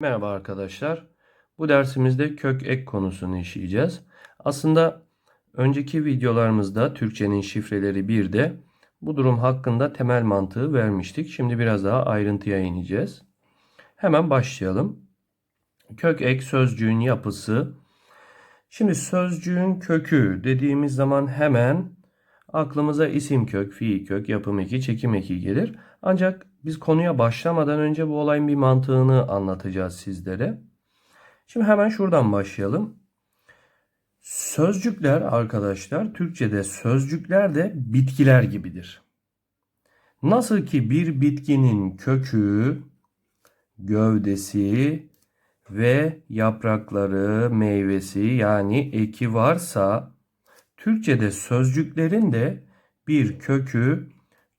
Merhaba arkadaşlar. Bu dersimizde kök ek konusunu işleyeceğiz. Aslında önceki videolarımızda Türkçenin şifreleri 1'de bu durum hakkında temel mantığı vermiştik. Şimdi biraz daha ayrıntıya ineceğiz. Hemen başlayalım. Kök ek sözcüğün yapısı. Şimdi sözcüğün kökü dediğimiz zaman hemen aklımıza isim kök, fiil kök, yapım eki, çekim eki gelir. Ancak biz konuya başlamadan önce bu olayın bir mantığını anlatacağız sizlere. Şimdi hemen şuradan başlayalım. Sözcükler arkadaşlar Türkçe'de sözcükler de bitkiler gibidir. Nasıl ki bir bitkinin kökü, gövdesi ve yaprakları, meyvesi yani eki varsa Türkçe'de sözcüklerin de bir kökü,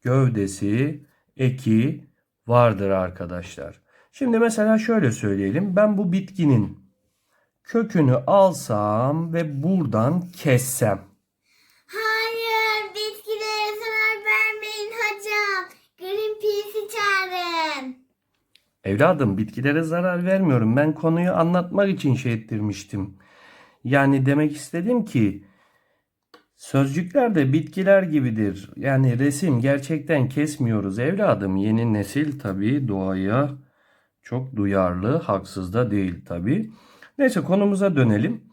gövdesi, eki vardır arkadaşlar. Şimdi mesela şöyle söyleyelim. Ben bu bitkinin kökünü alsam ve buradan kessem. Hayır, bitkilere zarar vermeyin hocam. Greenpeace'i çağırın. Evladım bitkilere zarar vermiyorum. Ben konuyu anlatmak için şey ettirmiştim. Yani demek istedim ki sözcükler de bitkiler gibidir. Yani resim gerçekten kesmiyoruz evladım. Yeni nesil tabii doğaya çok duyarlı, haksız da değil tabii. Neyse konumuza dönelim.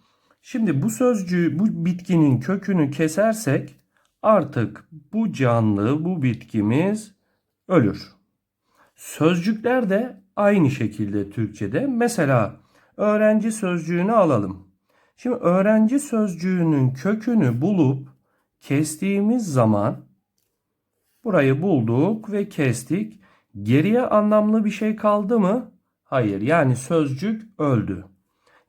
Şimdi bu sözcüğü, bu bitkinin kökünü kesersek artık bu canlı, bu bitkimiz ölür. Sözcükler de aynı şekilde Türkçede. Mesela öğrenci sözcüğünü alalım. Şimdi öğrenci sözcüğünün kökünü bulup kestiğimiz zaman burayı bulduk ve kestik. Geriye anlamlı bir şey kaldı mı? Hayır. Yani sözcük öldü.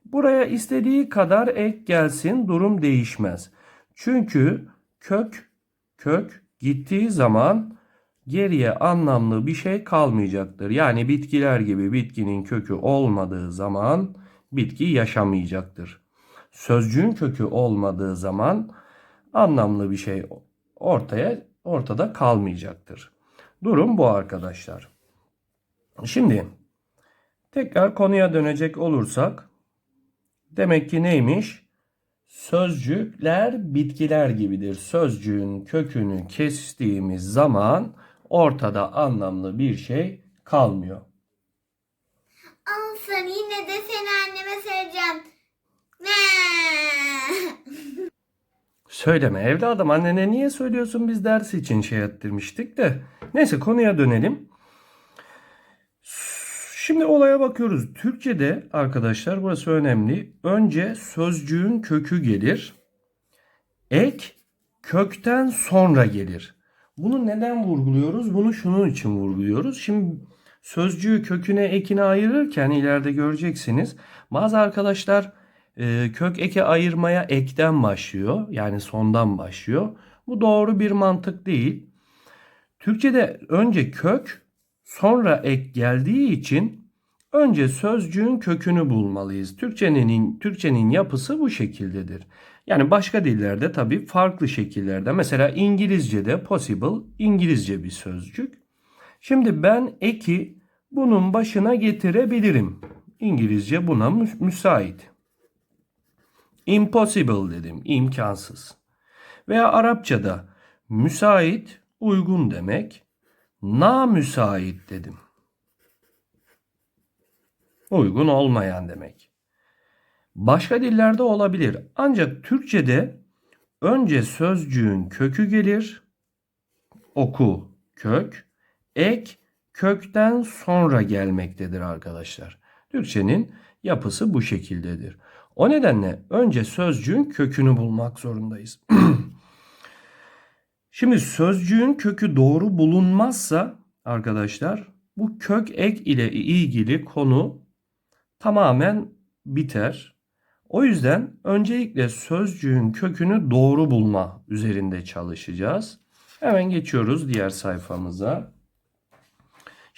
Buraya istediği kadar ek gelsin durum değişmez. Çünkü kök kök gittiği zaman geriye anlamlı bir şey kalmayacaktır. Yani bitkiler gibi bitkinin kökü olmadığı zaman bitki yaşamayacaktır. Sözcüğün kökü olmadığı zaman anlamlı bir şey ortaya ortada kalmayacaktır. Durum bu arkadaşlar. Şimdi tekrar konuya dönecek olursak demek ki neymiş? Sözcükler bitkiler gibidir. Sözcüğün kökünü kestiğimiz zaman ortada anlamlı bir şey kalmıyor. Olsun yine de seni anneme söyleyeceğim. Söyleme evladım annene niye söylüyorsun biz ders için şey ettirmiştik de. Neyse konuya dönelim. Şimdi olaya bakıyoruz. Türkçede arkadaşlar burası önemli. Önce sözcüğün kökü gelir. Ek kökten sonra gelir. Bunu neden vurguluyoruz? Bunu şunun için vurguluyoruz. Şimdi sözcüğü köküne ekine ayırırken ileride göreceksiniz. Bazı arkadaşlar e, kök eke ayırmaya ekten başlıyor. Yani sondan başlıyor. Bu doğru bir mantık değil. Türkçede önce kök sonra ek geldiği için önce sözcüğün kökünü bulmalıyız. Türkçenin Türkçenin yapısı bu şekildedir. Yani başka dillerde tabii farklı şekillerde. Mesela İngilizce'de possible İngilizce bir sözcük. Şimdi ben eki bunun başına getirebilirim. İngilizce buna mü- müsait. Impossible dedim, imkansız. Veya Arapçada müsait, uygun demek. Na müsait dedim. Uygun olmayan demek. Başka dillerde olabilir. Ancak Türkçe'de önce sözcüğün kökü gelir. Oku, kök. Ek, kökten sonra gelmektedir arkadaşlar. Türkçenin yapısı bu şekildedir. O nedenle önce sözcüğün kökünü bulmak zorundayız. Şimdi sözcüğün kökü doğru bulunmazsa arkadaşlar bu kök ek ile ilgili konu tamamen biter. O yüzden öncelikle sözcüğün kökünü doğru bulma üzerinde çalışacağız. Hemen geçiyoruz diğer sayfamıza.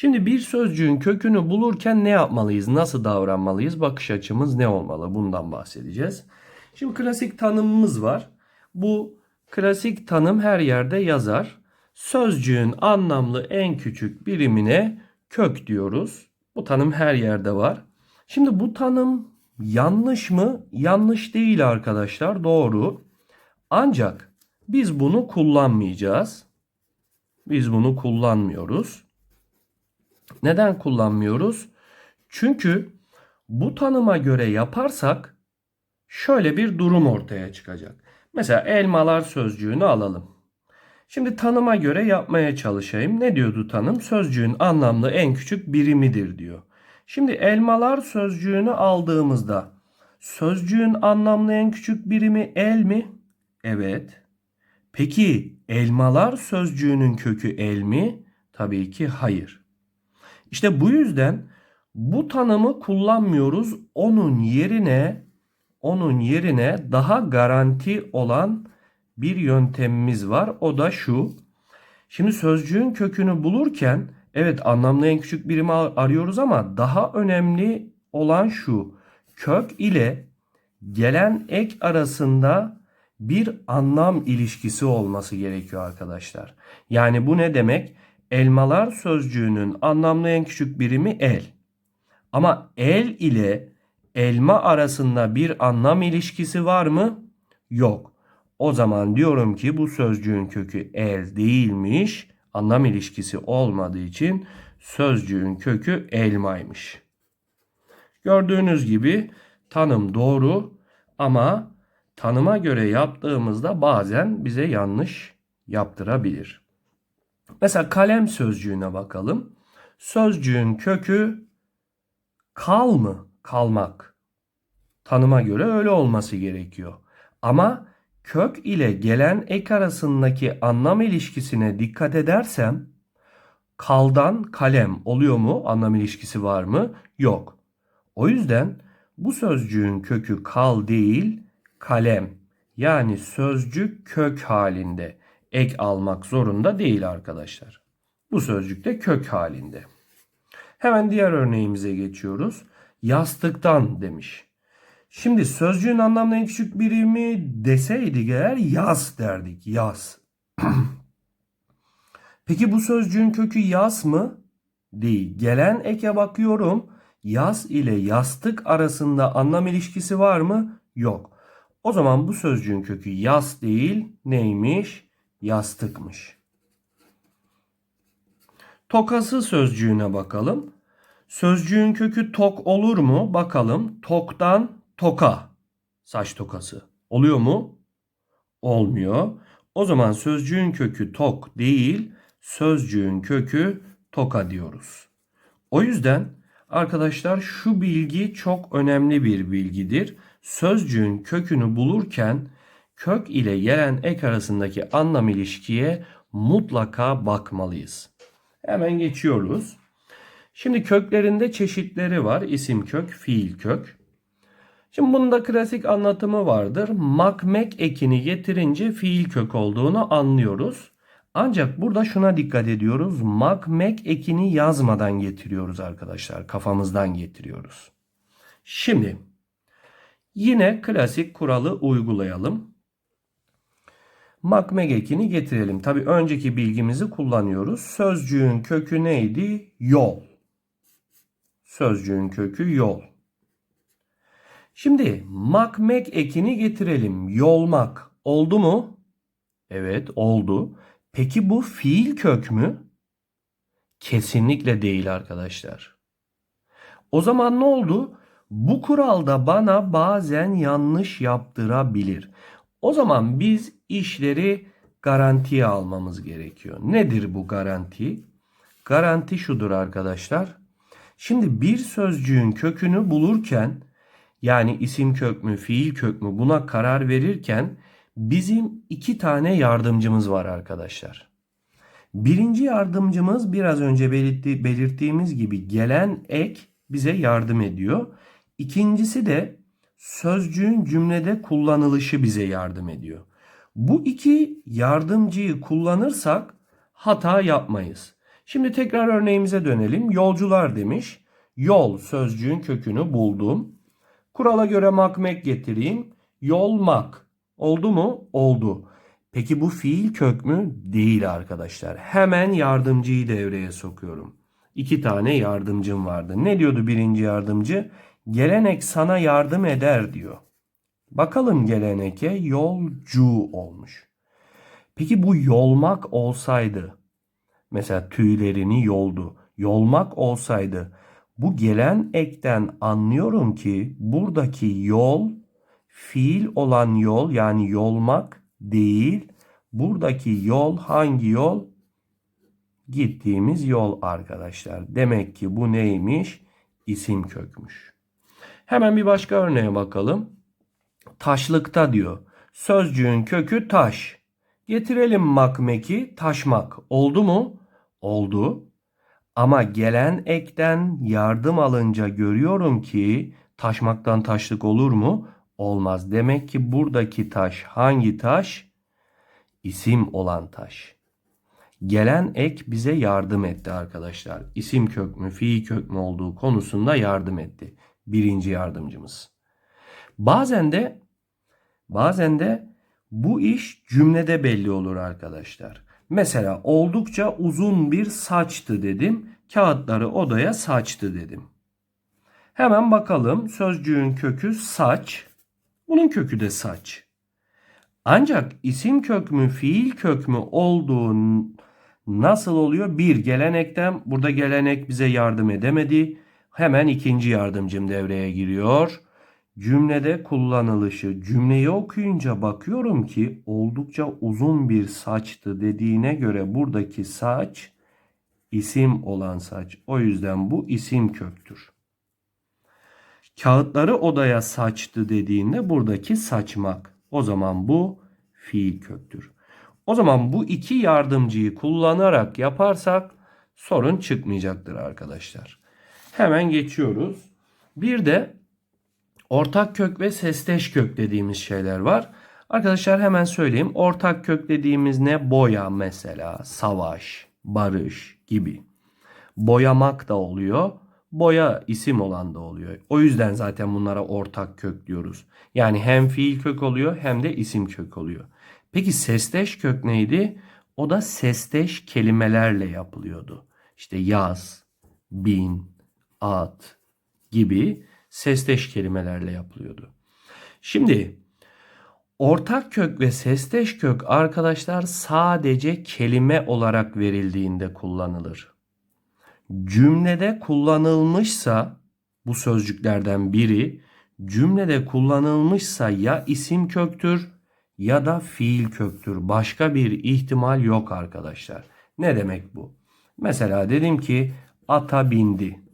Şimdi bir sözcüğün kökünü bulurken ne yapmalıyız? Nasıl davranmalıyız? Bakış açımız ne olmalı? Bundan bahsedeceğiz. Şimdi klasik tanımımız var. Bu klasik tanım her yerde yazar. Sözcüğün anlamlı en küçük birimine kök diyoruz. Bu tanım her yerde var. Şimdi bu tanım yanlış mı? Yanlış değil arkadaşlar. Doğru. Ancak biz bunu kullanmayacağız. Biz bunu kullanmıyoruz. Neden kullanmıyoruz? Çünkü bu tanıma göre yaparsak şöyle bir durum ortaya çıkacak. Mesela elmalar sözcüğünü alalım. Şimdi tanıma göre yapmaya çalışayım. Ne diyordu tanım? Sözcüğün anlamlı en küçük birimidir diyor. Şimdi elmalar sözcüğünü aldığımızda sözcüğün anlamlı en küçük birimi el mi? Evet. Peki elmalar sözcüğünün kökü el mi? Tabii ki hayır. İşte bu yüzden bu tanımı kullanmıyoruz. Onun yerine onun yerine daha garanti olan bir yöntemimiz var. O da şu. Şimdi sözcüğün kökünü bulurken evet anlamlı en küçük birimi arıyoruz ama daha önemli olan şu. Kök ile gelen ek arasında bir anlam ilişkisi olması gerekiyor arkadaşlar. Yani bu ne demek? Elmalar sözcüğünün anlamlı en küçük birimi el. Ama el ile elma arasında bir anlam ilişkisi var mı? Yok. O zaman diyorum ki bu sözcüğün kökü el değilmiş. Anlam ilişkisi olmadığı için sözcüğün kökü elmaymış. Gördüğünüz gibi tanım doğru ama tanıma göre yaptığımızda bazen bize yanlış yaptırabilir. Mesela kalem sözcüğüne bakalım. Sözcüğün kökü kal mı? Kalmak. Tanıma göre öyle olması gerekiyor. Ama kök ile gelen ek arasındaki anlam ilişkisine dikkat edersem kaldan kalem oluyor mu? Anlam ilişkisi var mı? Yok. O yüzden bu sözcüğün kökü kal değil kalem. Yani sözcük kök halinde. Ek almak zorunda değil arkadaşlar. Bu sözcük de kök halinde. Hemen diğer örneğimize geçiyoruz. Yastıktan demiş. Şimdi sözcüğün anlamlı en küçük birimi deseydik eğer yaz derdik. Yaz. Peki bu sözcüğün kökü yaz mı? Değil. Gelen eke bakıyorum. Yaz ile yastık arasında anlam ilişkisi var mı? Yok. O zaman bu sözcüğün kökü yaz değil neymiş? Yastıkmış. Tokası sözcüğüne bakalım. Sözcüğün kökü tok olur mu? Bakalım. Toktan toka. Saç tokası. Oluyor mu? Olmuyor. O zaman sözcüğün kökü tok değil, sözcüğün kökü toka diyoruz. O yüzden arkadaşlar şu bilgi çok önemli bir bilgidir. Sözcüğün kökünü bulurken kök ile gelen ek arasındaki anlam ilişkiye mutlaka bakmalıyız. Hemen geçiyoruz. Şimdi köklerinde çeşitleri var. İsim kök, fiil kök. Şimdi bunda klasik anlatımı vardır. Makmek ekini getirince fiil kök olduğunu anlıyoruz. Ancak burada şuna dikkat ediyoruz. Makmek ekini yazmadan getiriyoruz arkadaşlar. Kafamızdan getiriyoruz. Şimdi yine klasik kuralı uygulayalım. Makmek ekini getirelim. Tabi önceki bilgimizi kullanıyoruz. Sözcüğün kökü neydi? Yol. Sözcüğün kökü yol. Şimdi makmek ekini getirelim. Yolmak oldu mu? Evet oldu. Peki bu fiil kök mü? Kesinlikle değil arkadaşlar. O zaman ne oldu? Bu kuralda bana bazen yanlış yaptırabilir. O zaman biz işleri garantiye almamız gerekiyor. Nedir bu garanti? Garanti şudur arkadaşlar. Şimdi bir sözcüğün kökünü bulurken yani isim kök mü, fiil kök mü buna karar verirken bizim iki tane yardımcımız var arkadaşlar. Birinci yardımcımız biraz önce belirtti, belirttiğimiz gibi gelen ek bize yardım ediyor. İkincisi de sözcüğün cümlede kullanılışı bize yardım ediyor. Bu iki yardımcıyı kullanırsak hata yapmayız. Şimdi tekrar örneğimize dönelim. Yolcular demiş. Yol sözcüğün kökünü buldum. Kurala göre makmek getireyim. Yolmak. Oldu mu? Oldu. Peki bu fiil kök mü? Değil arkadaşlar. Hemen yardımcıyı devreye sokuyorum. İki tane yardımcım vardı. Ne diyordu birinci yardımcı? Gelenek sana yardım eder diyor. Bakalım geleneke yolcu olmuş. Peki bu yolmak olsaydı mesela tüylerini yoldu. Yolmak olsaydı bu gelen ekten anlıyorum ki buradaki yol fiil olan yol yani yolmak değil. Buradaki yol hangi yol? Gittiğimiz yol arkadaşlar. Demek ki bu neymiş? İsim kökmüş. Hemen bir başka örneğe bakalım. Taşlıkta diyor. Sözcüğün kökü taş. Getirelim makmeki taşmak. Oldu mu? Oldu. Ama gelen ekten yardım alınca görüyorum ki taşmaktan taşlık olur mu? Olmaz. Demek ki buradaki taş hangi taş? İsim olan taş. Gelen ek bize yardım etti arkadaşlar. İsim kök mü, fiil kök mü olduğu konusunda yardım etti. Birinci yardımcımız. Bazen de bazen de bu iş cümlede belli olur arkadaşlar. Mesela oldukça uzun bir saçtı dedim. Kağıtları odaya saçtı dedim. Hemen bakalım sözcüğün kökü saç. Bunun kökü de saç. Ancak isim kök mü fiil kök mü olduğu nasıl oluyor? Bir gelenekten burada gelenek bize yardım edemedi. Hemen ikinci yardımcım devreye giriyor. Cümlede kullanılışı. Cümleyi okuyunca bakıyorum ki oldukça uzun bir saçtı dediğine göre buradaki saç isim olan saç. O yüzden bu isim köktür. Kağıtları odaya saçtı dediğinde buradaki saçmak. O zaman bu fiil köktür. O zaman bu iki yardımcıyı kullanarak yaparsak sorun çıkmayacaktır arkadaşlar. Hemen geçiyoruz. Bir de ortak kök ve sesteş kök dediğimiz şeyler var. Arkadaşlar hemen söyleyeyim. Ortak kök dediğimiz ne? Boya mesela, savaş, barış gibi. Boyamak da oluyor. Boya isim olan da oluyor. O yüzden zaten bunlara ortak kök diyoruz. Yani hem fiil kök oluyor hem de isim kök oluyor. Peki sesteş kök neydi? O da sesteş kelimelerle yapılıyordu. İşte yaz, bin, at gibi sesteş kelimelerle yapılıyordu. Şimdi ortak kök ve sesteş kök arkadaşlar sadece kelime olarak verildiğinde kullanılır. Cümlede kullanılmışsa bu sözcüklerden biri cümlede kullanılmışsa ya isim köktür ya da fiil köktür. Başka bir ihtimal yok arkadaşlar. Ne demek bu? Mesela dedim ki ata bindi.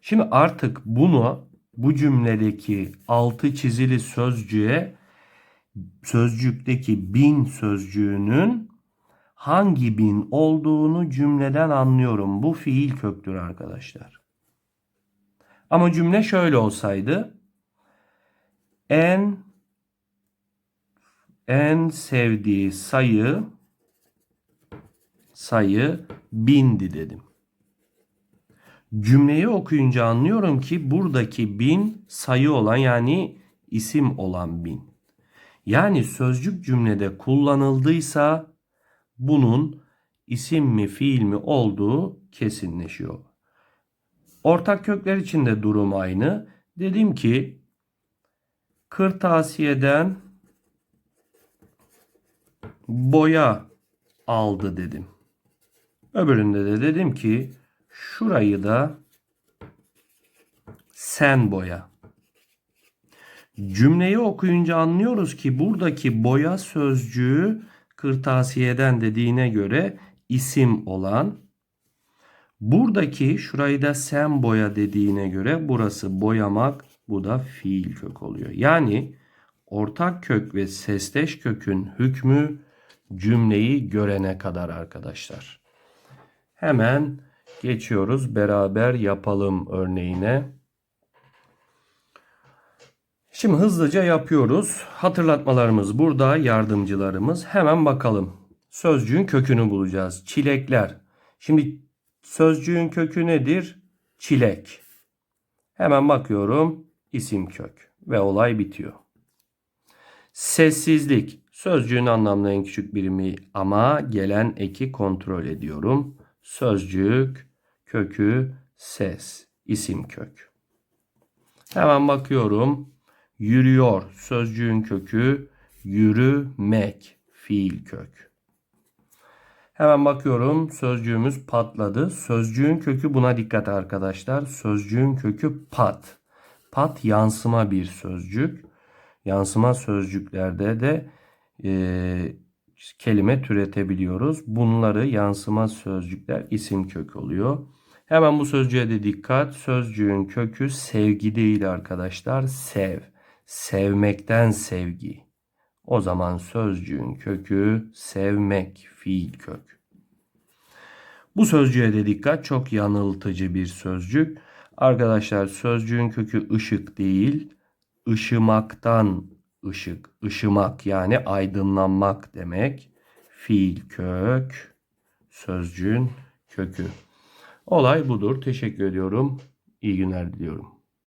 Şimdi artık bunu bu cümledeki altı çizili sözcüğe sözcükteki bin sözcüğünün hangi bin olduğunu cümleden anlıyorum. Bu fiil köktür arkadaşlar. Ama cümle şöyle olsaydı en en sevdiği sayı sayı bindi dedim. Cümleyi okuyunca anlıyorum ki buradaki bin sayı olan yani isim olan bin. Yani sözcük cümlede kullanıldıysa bunun isim mi fiil mi olduğu kesinleşiyor. Ortak kökler için de durum aynı. Dedim ki kırtasiyeden boya aldı dedim. Öbüründe de dedim ki şurayı da sen boya. Cümleyi okuyunca anlıyoruz ki buradaki boya sözcüğü kırtasiyeden dediğine göre isim olan buradaki şurayı da sen boya dediğine göre burası boyamak bu da fiil kök oluyor. Yani ortak kök ve sesteş kökün hükmü cümleyi görene kadar arkadaşlar. Hemen geçiyoruz beraber yapalım örneğine. Şimdi hızlıca yapıyoruz. Hatırlatmalarımız burada, yardımcılarımız. Hemen bakalım. Sözcüğün kökünü bulacağız. Çilekler. Şimdi sözcüğün kökü nedir? Çilek. Hemen bakıyorum. İsim kök ve olay bitiyor. Sessizlik. Sözcüğün anlamlı en küçük birimi ama gelen eki kontrol ediyorum. Sözcük kökü ses, isim kök. Hemen bakıyorum. Yürüyor sözcüğün kökü yürümek fiil kök. Hemen bakıyorum sözcüğümüz patladı. Sözcüğün kökü buna dikkat arkadaşlar. Sözcüğün kökü pat. Pat yansıma bir sözcük. Yansıma sözcüklerde de e, kelime türetebiliyoruz. Bunları yansıma sözcükler isim kök oluyor. Hemen bu sözcüğe de dikkat. Sözcüğün kökü sevgi değil arkadaşlar. Sev. Sevmekten sevgi. O zaman sözcüğün kökü sevmek fiil kök. Bu sözcüğe de dikkat. Çok yanıltıcı bir sözcük. Arkadaşlar sözcüğün kökü ışık değil, ışımaktan ışık, ışımak yani aydınlanmak demek. Fiil kök, sözcüğün kökü. Olay budur. Teşekkür ediyorum. İyi günler diliyorum.